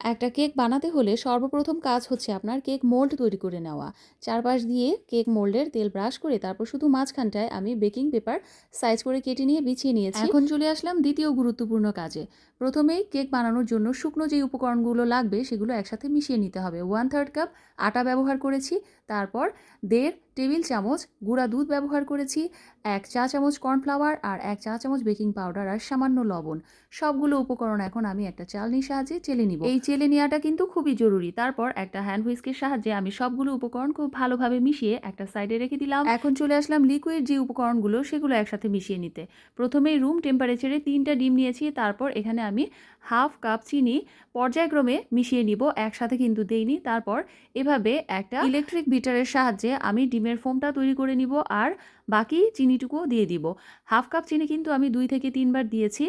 একটা কেক বানাতে হলে সর্বপ্রথম কাজ হচ্ছে আপনার কেক মোল্ড তৈরি করে নেওয়া। চারপাশ দিয়ে কেক মোল্ডের তেল ব্রাশ করে তারপর শুধু মাঝখানটায় আমি বেকিং পেপার সাইজ করে কেটে নিয়ে বিছিয়ে নিয়েছি। এখন চলে আসলাম দ্বিতীয় গুরুত্বপূর্ণ কাজে। প্রথমেই কেক বানানোর জন্য শুকনো যে উপকরণগুলো লাগবে সেগুলো একসাথে মিশিয়ে নিতে হবে। ওয়ান থার্ড কাপ আটা ব্যবহার করেছি। তারপর দেড় টেবিল চামচ গুঁড়া দুধ ব্যবহার করেছি, এক চা চামচ কর্নফ্লাওয়ার আর এক চা চামচ বেকিং পাউডার আর সামান্য লবণ। সবগুলো উপকরণ এখন আমি একটা চালনির সাহায্যে চেলে নিব। এই চেলে নেওয়াটা কিন্তু খুবই জরুরি। তারপর একটা হ্যান্ড হুইস্কের সাহায্যে আমি সবগুলো উপকরণ খুব ভালোভাবে মিশিয়ে একটা সাইডে রেখে দিলাম। এখন চলে আসলাম লিকুইড যে উপকরণগুলো সেগুলো একসাথে মিশিয়ে নিতে। প্রথমেই রুম টেম্পারেচারে তিনটা ডিম নিয়েছি, তারপর এখানে আমি হাফ কাপ চিনি পর্যায়ক্রমে মিশিয়ে নিব। একসাথে কিন্তু দেইনি। তারপর এভাবে একটা ইলেকট্রিক বিটারের সাহায্যে আমি ডিমের ফোমটা তৈরি করে নিব আর বাকি চিনিটুকুও দিয়ে দিব। হাফ কাপ চিনি কিন্তু আমি দুই থেকে তিনবার দিয়েছি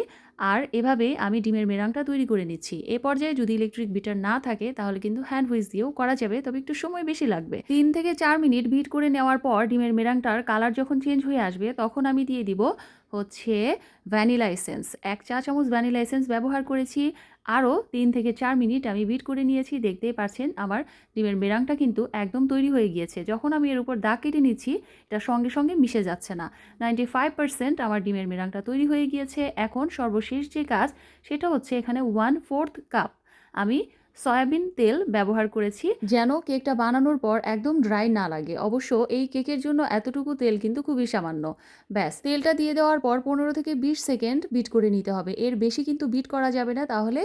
আর এভাবে আমি ডিমের মেরাংটা তৈরি করে নিচ্ছি। এ পর্যায়ে যদি ইলেকট্রিক বিটার না থাকে তাহলে কিন্তু হ্যান্ড হুইস দিয়েও করা যাবে, তবে একটু সময় বেশি লাগবে। তিন থেকে চার মিনিট বিট করে নেওয়ার পর ডিমের মেরাংটার কালার যখন চেঞ্জ হয়ে আসবে তখন আমি দিয়ে দিব হচ্ছে ভ্যানিলা এসেন্স এক চা চামচ ভ্যানিলা এসেন্স ব্যবহার করেছি। আরও তিন থেকে চার মিনিট আমি বিট করে নিয়েছি, দেখতেই পাচ্ছেন আমার ডিমের মেরাংটা কিন্তু একদম তৈরি হয়ে গিয়েছে। যখন আমি এর উপর দাগ কেটে নিচ্ছি, এটা সঙ্গে সঙ্গে মিশে যাচ্ছে না। নাইনটি ফাইভ পার্সেন্ট আমার ডিমের মেরাংটা তৈরি হয়ে গিয়েছে। এখন সর্বশেষ যে কাজ, সেটা হচ্ছে এখানে ওয়ান ফোর্থ কাপ আমি সয়াবিন তেল ব্যবহার করেছি। যেন কেকটা বানানোর পর একদম ড্রাই না লাগে। অবশ্য এই কেকের জন্য এতটুকু তেল কিন্তু খুবই সামান্য। ব্যাস, তেলটা দিয়ে দেওয়ার পর পনেরো থেকে বিশ সেকেন্ড বিট করে নিতে হবে। এর বেশি কিন্তু বিট করা যাবে না। তাহলে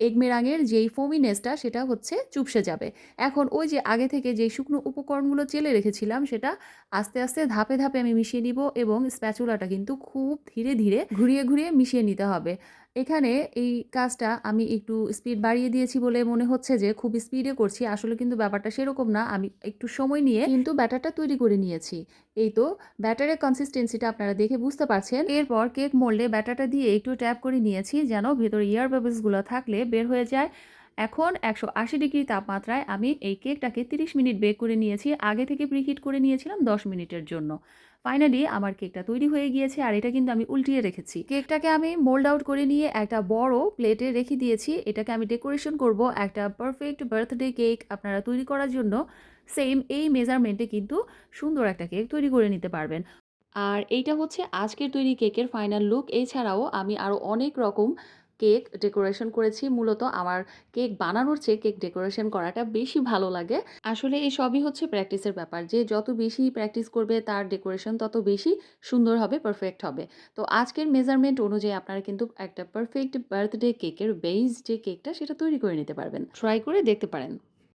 এগ মেরাঙের যেই ফোমিনেসটা সেটা হচ্ছে চুপসে যাবে। এখন ওই যে আগে থেকে যেই শুকনো উপকরণগুলো চেলে রেখেছিলাম, সেটা আস্তে আস্তে ধাপে ধাপে আমি মিশিয়ে নিব এবং স্প্যাচুলাটা কিন্তু খুব ধীরে ধীরে ঘুরিয়ে ঘুরিয়ে মিশিয়ে নিতে হবে। এখানে এই কাজটা আমি একটু স্পিড বাড়িয়ে দিয়েছি বলে মনে হচ্ছে যে খুব স্পিডে করছি, আসলে কিন্তু ব্যাপারটা সেরকম না। আমি একটু সময় নিয়ে কিন্তু ব্যাটারটা তৈরি করে নিয়েছি। এই তো ব্যাটারের কনসিস্টেন্সিটা আপনারা দেখে বুঝতে পারছেন। এরপর কেক মোল্ডে ব্যাটারটা দিয়ে একটু ট্যাপ করে নিয়েছি যেন ভেতরে ইয়ার বাবলসগুলো থাকলে বের হয়ে যায়। এখন একশো আশি ডিগ্রি তাপমাত্রায় আমি এই কেকটাকে 30 মিনিট বেক করে নিয়েছি। আগে থেকে প্রিহিট করে নিয়েছিলাম 10 মিনিটের জন্য। ফাইনালি আমার কেকটা তৈরি হয়ে গিয়েছে আর এটা কিন্তু আমি উল্টিয়ে রেখেছি। কেকটাকে আমি মোল্ড আউট করে নিয়ে একটা বড় প্লেটে রেখে দিয়েছি। এটাকে আমি ডেকোরেশন করব। একটা পারফেক্ট বার্থডে কেক আপনারা তৈরি করার জন্য সেম এই মেজারমেন্টে কিন্তু সুন্দর একটা কেক তৈরি করে নিতে পারবেন। আর এইটা হচ্ছে আজকের তৈরি কেকের ফাইনাল লুক এছাড়াও আমি আরও অনেক রকম কেক ডেকোরেশন করেছি। মূলত আমার কেক বানানোর চেয়ে কেক ডেকোরেশন করাটা বেশি ভালো লাগে। আসলে এই সবই হচ্ছে প্র্যাকটিসের ব্যাপার যে যত বেশি প্র্যাকটিস করবে তার ডেকোরেশন তত বেশি সুন্দর হবে, পারফেক্ট হবে। তো আজকের মেজারমেন্ট অনুযায়ী আপনারা কিন্তু একটা পারফেক্ট বার্থডে কেকের বেইজ যে কেকটা সেটা তৈরি করে নিতে পারবেন। ট্রাই করে দেখতে পারেন।